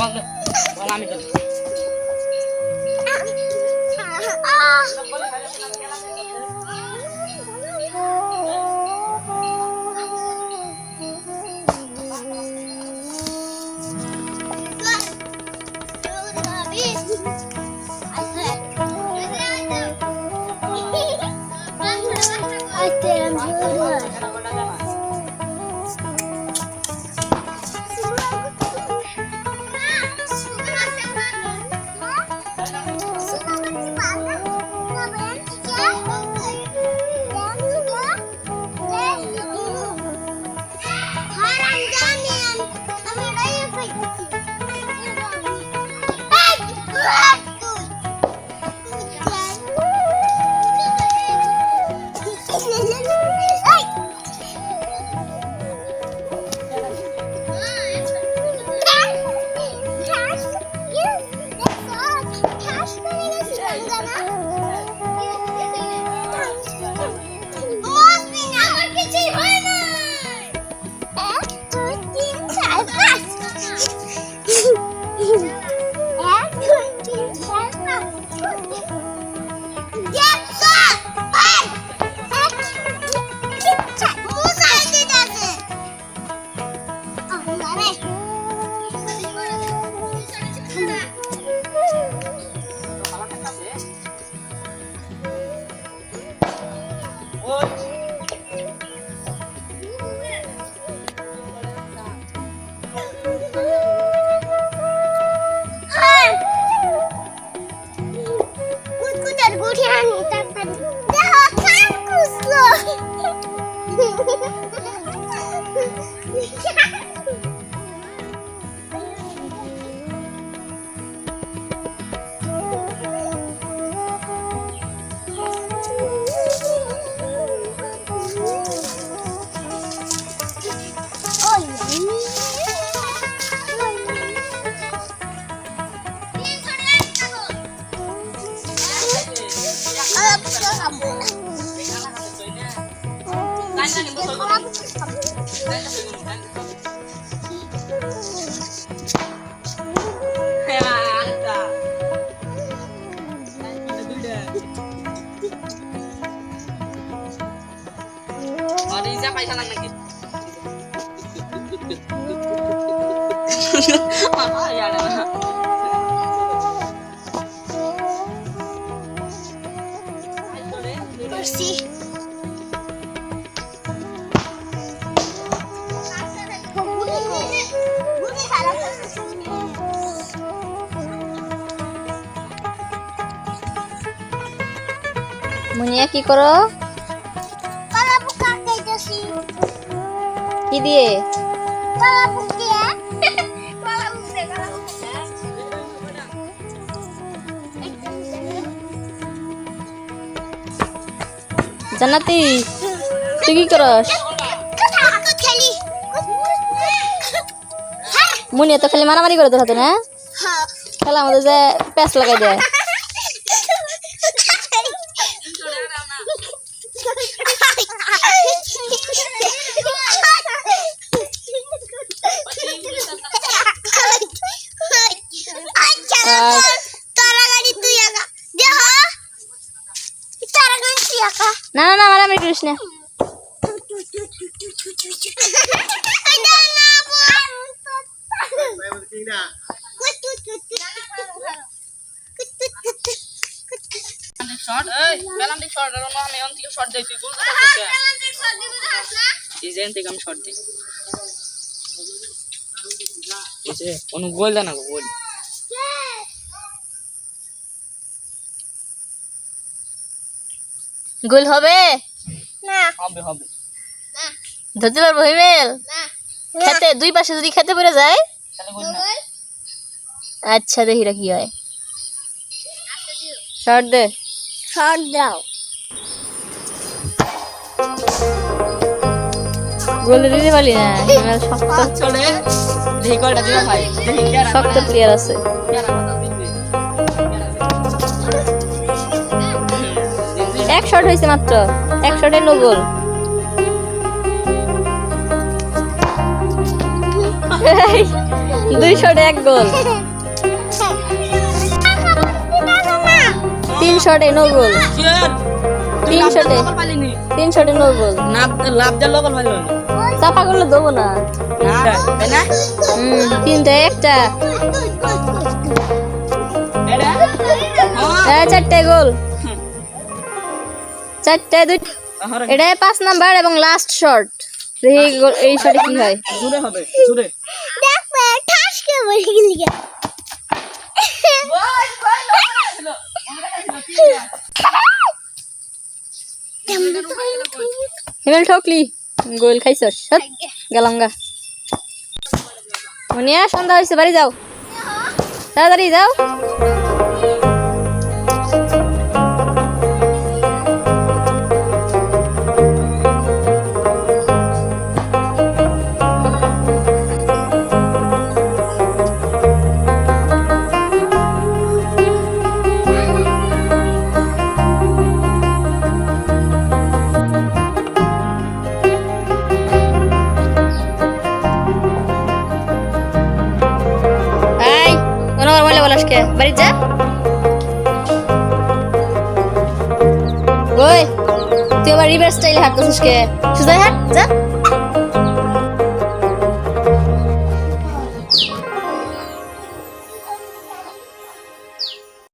বল। বল আমি খেলি। আমার খেলা আরেকটা। এটা দুইটা। আর এই যা মুনিয়া কি করো? কি দিয়ে? জানাতি তুই কি করস? মুনিয়া তো খালি মারামারি করে তোর হাতে না? খেলা আমাদের যে প্যাঁচ লাগাই দেয় আর- তারা গাড়ি তুই আগা দেহ তারা গাড়ি তুই আগা না না না মারামারি করিস না। শর্ট এই বেলাম দিক শর্ট আর আমি অন থেকে শর্ট দেই। তুই গোল গোল দেয় না। হবে হবে। হবে ধরতে পারব হিমেল? খেতে দুই পাশে যদি খেতে পড়ে যায়? তাহলে গোল। না আচ্ছা দেখি কি হয়। শর্ট দে। শর্ট দাও। গোল দিতে পারলি না। হিমেল শক্ত। চলে। দেখি কয়টা দিবা ভাই। দেখি কে রাখা শক্ত প্লেয়ার আছে। এক শট হয়েছে মাত্র। এক শটে নো গোল দুই শটে এক গোল। তিন শটে নো গোল তিন শটে। তিন শটে নো গোল চাপা করলে দেবো না। হুম তিনটা একটা। চারটে গোল। চারটে দুই এটাই পাঁচ নাম্বার এবং লাস্ট দেখি এই শটে কি হয়। জুড়ে হবে জুড়ে গেলি হিমেল ঠকলি। গোল খাইছস সত গেলাম গা। মনিয়া সন্ধ্যা হয়েছে বাড়ি যাও। তাড়াতাড়ি যাও। কে বাড়ি যা। ওই তুই আবার রিভার্স স্টাইলে হাঁটতেছিস কে? সোজা হাঁট যা।